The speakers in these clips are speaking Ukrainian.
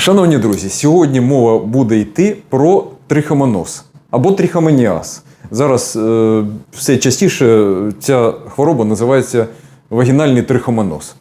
Шановні друзі, сьогодні мова буде йти про трихомоноз або трихомоніаз. Зараз е, все частіше ця хвороба називається вагінальний трихомоноз.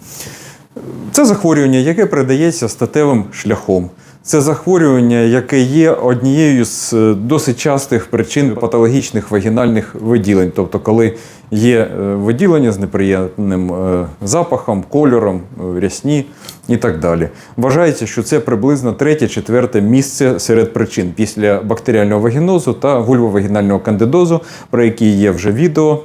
Це захворювання, яке передається статевим шляхом. Це захворювання, яке є однією з е, досить частих причин патологічних вагінальних виділень, тобто коли є е, виділення з неприємним е, запахом, кольором, рясні і так далі. Вважається, що це приблизно третє-четверте місце серед причин після бактеріального вагінозу та вульвовагінального кандидозу, про які є вже відео.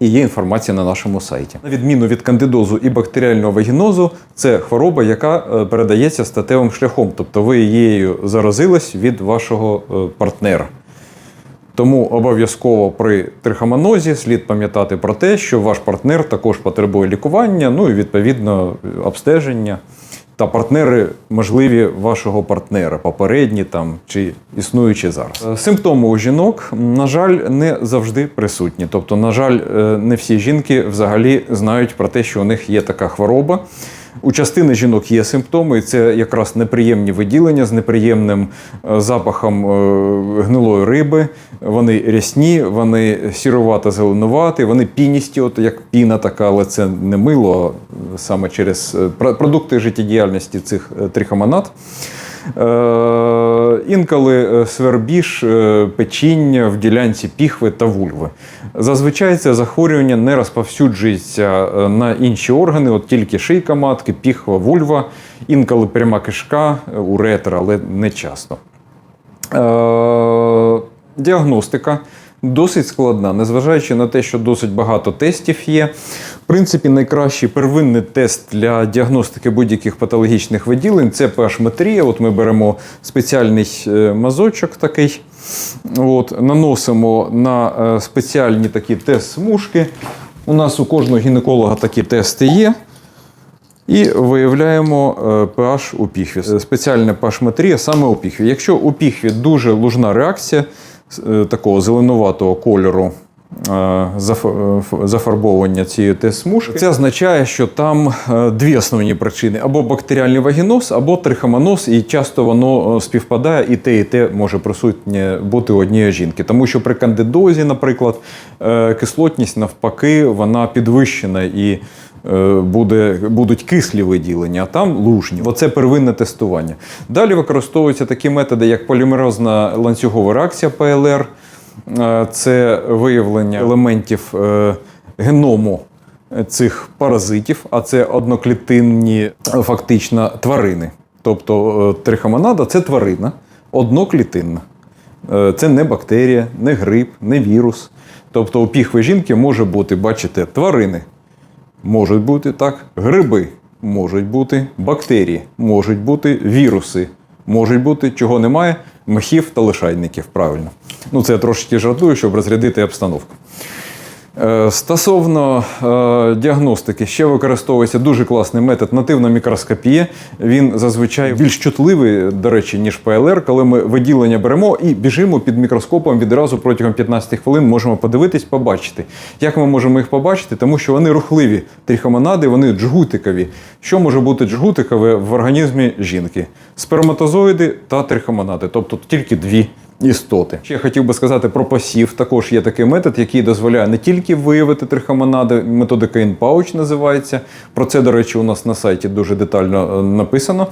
І є інформація на нашому сайті. На відміну від кандидозу і бактеріального вагінозу, це хвороба, яка е, передається статевим шляхом, тобто ви її заразились від вашого е, партнера. Тому обов'язково при трихомонозі слід пам'ятати про те, що ваш партнер також потребує лікування, ну і відповідно обстеження та партнери можливі вашого партнера, попередні там чи існуючі зараз. Е, Симптоми у жінок, на жаль, не завжди присутні. Тобто, на жаль, е, не всі жінки взагалі знають про те, що у них є така хвороба. У частини жінок є симптоми, і це якраз неприємні виділення з неприємним е, запахом е, гнилої риби. Вони рясні, вони сірувато зеленуваті, вони піністі, от як піна така, але це не мило саме через е, продукти життєдіяльності цих трихомонад. Е, інколи е, свербіж, е, печіння в ділянці піхви та вульви. Зазвичай це захворювання не розповсюджується на інші органи, от тільки шийка матки, піхва, вульва, інколи пряма кишка, уретра, але не часто. Діагностика досить складна, незважаючи на те, що досить багато тестів є. В принципі, найкращий первинний тест для діагностики будь-яких патологічних виділень це pH-метрія. От ми беремо спеціальний е, мазочок такий, от, наносимо на е, спеціальні такі тест-смужки. У нас у кожного гінеколога такі тести є. І виявляємо е, pH у піхві. Спеціальна pH-метрія саме у піхві. Якщо у піхві дуже лужна реакція такого зеленуватого кольору е, е, зафарбовування цієї тест-смужки, це означає, що там е, дві основні причини: або бактеріальний вагіноз, або трихомоноз, і часто воно е, співпадає, і те, і те може присутнє бути однієї жінки. Тому що при кандидозі, наприклад, е, кислотність навпаки, вона підвищена і е, буде, будуть кислі виділення, а там лужні. Оце первинне тестування. Далі використовуються такі методи, як полімерозна ланцюгова реакція ПЛР. Е, Це виявлення елементів е, геному цих паразитів, а це одноклітинні е, фактично тварини. Тобто е, трихомонада це тварина одноклітинна. Е, Це не бактерія, не грип, не вірус. Тобто у піхви жінки може бути, бачите, тварини. Можуть бути так, гриби, можуть бути бактерії, можуть бути віруси, можуть бути, чого немає, мхів та лишайників. Правильно. Ну, це я трошки жартую, щоб розрядити обстановку. Е, Стосовно е, діагностики, ще використовується дуже класний метод нативна мікроскопія. Він зазвичай більш чутливий, до речі, ніж ПЛР, коли ми виділення беремо і біжимо під мікроскопом відразу протягом 15 хвилин можемо подивитись, побачити. Як ми можемо їх побачити? Тому що вони рухливі трихомонади, вони джгутикові. Що може бути джгутикове в організмі жінки? Сперматозоїди та трихомонади, тобто тільки дві істоти. Ще хотів би сказати про посів. Також є такий метод, який дозволяє не тільки виявити трихомонади, методика InPouch називається. Про це, до речі, у нас на сайті дуже детально е, написано.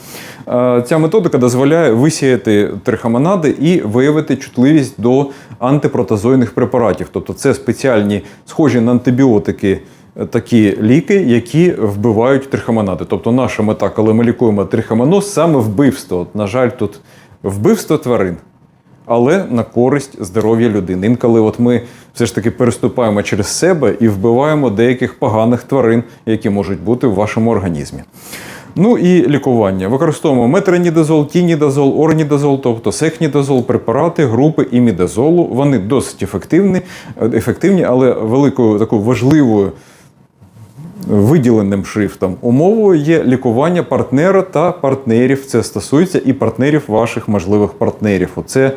Е, Ця методика дозволяє висіяти трихомонади і виявити чутливість до антипротозойних препаратів. Тобто це спеціальні схожі на антибіотики. е, Такі ліки, які вбивають трихомонади. Тобто, наша мета, коли ми лікуємо трихомоноз, саме вбивство. На жаль, тут вбивство тварин але на користь здоров'я людини. Інколи от ми все ж таки переступаємо через себе і вбиваємо деяких поганих тварин, які можуть бути в вашому організмі. Ну і лікування. Використовуємо метронідозол, тінідозол, орнідозол, тобто сехнідозол, препарати групи імідозолу. Вони досить ефективні, ефективні, але великою такою важливою виділеним шрифтом умовою є лікування партнера та партнерів. Це стосується і партнерів ваших можливих партнерів. Оце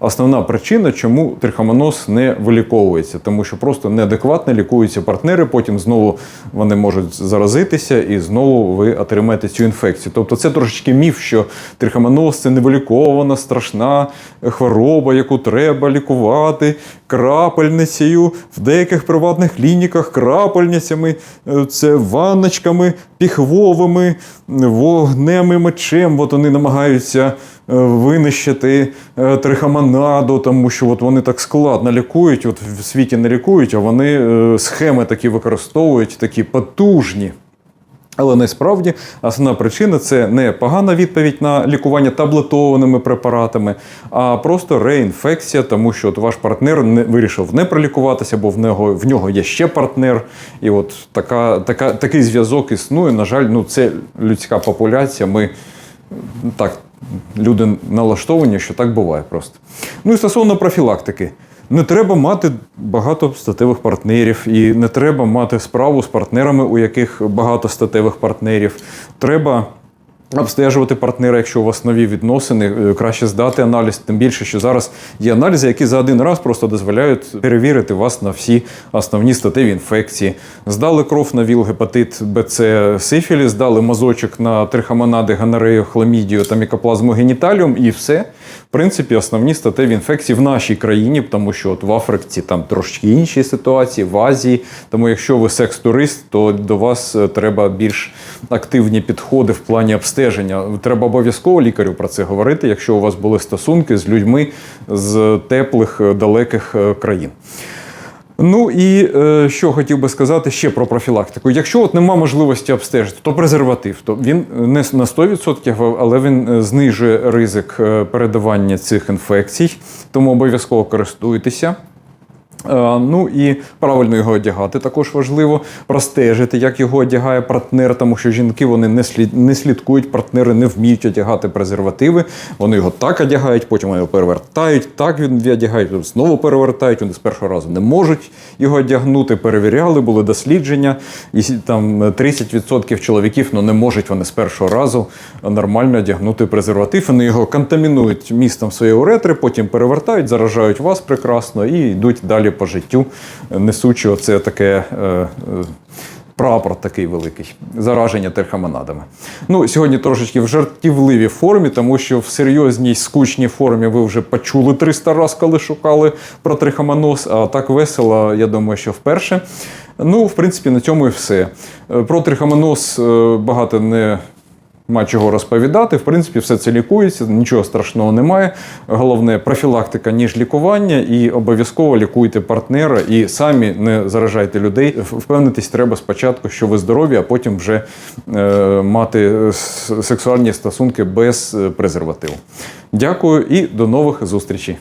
основна причина, чому трихомоноз не виліковується, тому що просто неадекватно лікуються партнери. Потім знову вони можуть заразитися, і знову ви отримаєте цю інфекцію. Тобто, це трошечки міф, що трихомоноз це невилікована, страшна хвороба, яку треба лікувати крапельницею в деяких приватних клініках, крапельницями, е, це ванночками піхвовими, вогнем і мечем. От вони намагаються е, винищити е, трихомонаду, тому що от вони так складно лікують. От в світі не лікують, а вони схеми такі використовують, такі потужні. Але насправді основна причина це не погана відповідь на лікування таблетованими препаратами, а просто реінфекція, тому що от ваш партнер не вирішив не пролікуватися, бо в нього в нього є ще партнер. І от така, така, такий зв'язок існує. На жаль, ну це людська популяція. Ми так, люди налаштовані, що так буває просто. Ну і стосовно профілактики. Не треба мати багато статевих партнерів, і не треба мати справу з партнерами, у яких багато статевих партнерів. Треба обстежувати партнера, якщо у вас нові відносини, е, краще здати аналіз, тим більше, що зараз є аналізи, які за один раз просто дозволяють перевірити вас на всі основні статеві інфекції. Здали кров на ВІЛ, гепатит, БЦ, сифіліс, здали мазочок на трихомонади, гонорею, хламідію та мікоплазму геніталіум, і все. Принципі, основні статеві інфекції в нашій країні, тому що от в Африці там трошки інші ситуації, в Азії. Тому якщо ви секс-турист, то до вас е, треба більш активні підходи в плані обстеження. Треба обов'язково лікарю про це говорити, якщо у вас були стосунки з людьми з теплих е, далеких е, країн. Ну і е, що хотів би сказати ще про профілактику. Якщо от нема можливості обстежити, то презерватив, то він не на 100%, але він е, знижує ризик е, передавання цих інфекцій, тому обов'язково користуйтеся. Е, Ну і правильно його одягати також важливо. Простежити, як його одягає партнер, тому що жінки вони не слід не слідкують, партнери не вміють одягати презервативи. Вони його так одягають, потім його перевертають, так він потім знову перевертають. Вони з першого разу не можуть його одягнути. Перевіряли, були дослідження, і там 30% чоловіків ну, не можуть вони з першого разу нормально одягнути презерватив. Вони його контамінують містом своєї уретри, потім перевертають, заражають вас прекрасно і йдуть далі по життю, несучи оце таке. е, е, Прапор такий великий, зараження трихомонадами. Ну, сьогодні трошечки в жартівливій формі, тому що в серйозній скучній формі ви вже почули 300 разів, коли шукали про трихомоноз, а так весело, я думаю, що вперше. Ну, в принципі, на цьому і все. Е, Про трихомоноз е, багато не Нема чого розповідати. В принципі, все це лікується, нічого страшного немає. Головне профілактика, ніж лікування, і обов'язково лікуйте партнера і самі не заражайте людей. Впевнитись треба спочатку, що ви здорові, а потім вже е, мати сексуальні стосунки без е, презервативу. Дякую і до нових зустрічей.